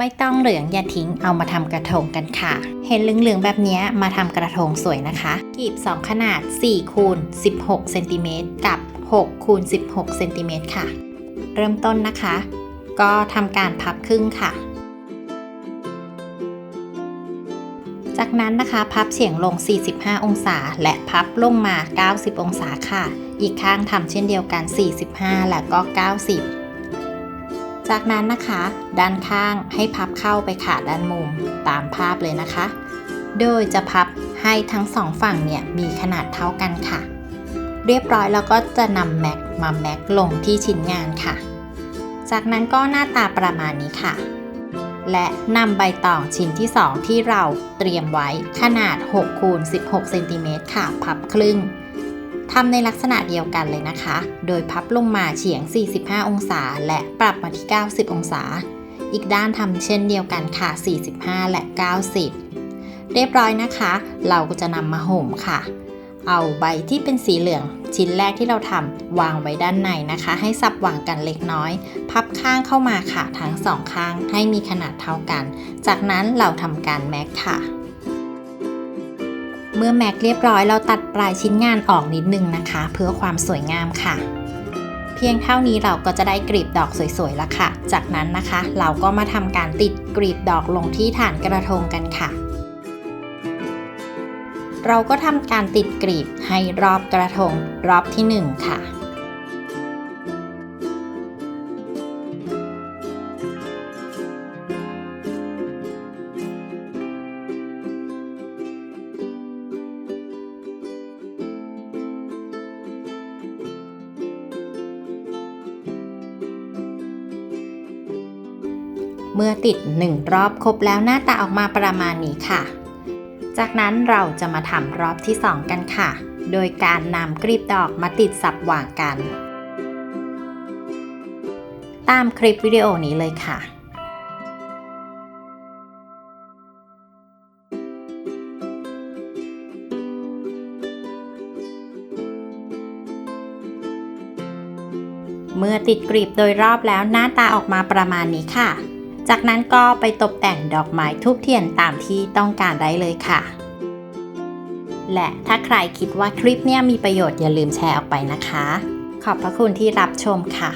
ไม่ต้องเหลืองอย่าทิ้งเอามาทำกระทงกันค่ะ เห็นเหลืองๆแบบนี้มาทำกระทงสวยนะคะกีบ 2 ขนาด4คูณ16เซนติเมตรกับ6คูณ16เซนติเมตรค่ะ เริ่มต้นนะคะ ก็ทำการพับครึ่งค่ะ จากนั้นนะคะพับเฉียงลง 45 องศา และพับลงมา 90 องศาค่ะ อีกข้างทำเช่นเดียวกัน 45 และก็ 90 จากนั้นนะคะ ด้านข้างให้พับเข้าไปขาด้านมุมตามภาพเลยนะคะ โดยจะพับให้ทั้งสองฝั่งเนี่ยมีขนาดเท่ากันค่ะ เรียบร้อยแล้วก็จะนำแม็กมาแม็กลงที่ชิ้นงานค่ะ จากนั้นก็หน้าตาประมาณนี้ค่ะ และนำใบตองชิ้นที่ 2 ที่เราเตรียมไว้ขนาด6คูณ16เซนติเมตรค่ะ พับครึ่ง ทำในลักษณะเดียวกันเลยนะคะ โดยพับลงมาเฉียง 45 องศา และปรับมาที่ 90 องศา อีกด้านทำเช่นเดียวกันค่ะ 45 และ 90 เรียบร้อยนะคะ เราก็จะนำมาห่มค่ะ เอาใบที่เป็นสีเหลือง ชิ้นแรกที่เราทำวางไว้ด้านในนะคะ ให้สับวางกันเล็กน้อย พับข้างเข้ามาค่ะทั้งสองข้างให้มีขนาดเท่ากัน จากนั้นเราทำการแม็กค่ะ เมื่อแม็กเรียบร้อยเราตัดปลายชิ้นงานออกนิดนึงนะคะ เพื่อความสวยงามค่ะ เพียงเท่านี้เราก็จะได้กรีบดอกสวยๆแล้วค่ะ จากนั้นนะคะ เราก็มาทำการติดกรีบดอกลงที่ฐานกระทงกันค่ะ เราก็ทำการติดกรีบให้รอบกระทงรอบที่ 1 ค่ะ เมื่อติด 1 รอบครบแล้วหน้าตาออกมาประมาณนี้ค่ะ จากนั้นเราจะมาทำรอบที่ 2 กันค่ะ โดยการนำกรีบดอกมาติดสับหว่างกัน ตามคลิปวิดีโอนี้เลยค่ะเมื่อติดกรีบโดยรอบแล้วหน้าตาออกมาประมาณนี้ค่ะ จากนั้นก็ไปตกแต่งดอกไม้ทูบเทียนตามที่ต้องการได้เลยค่ะ และถ้าใครคิดว่าคลิปนี้มีประโยชน์อย่าลืมแชร์ออกไปนะคะ ขอบพระคุณที่รับชมค่ะ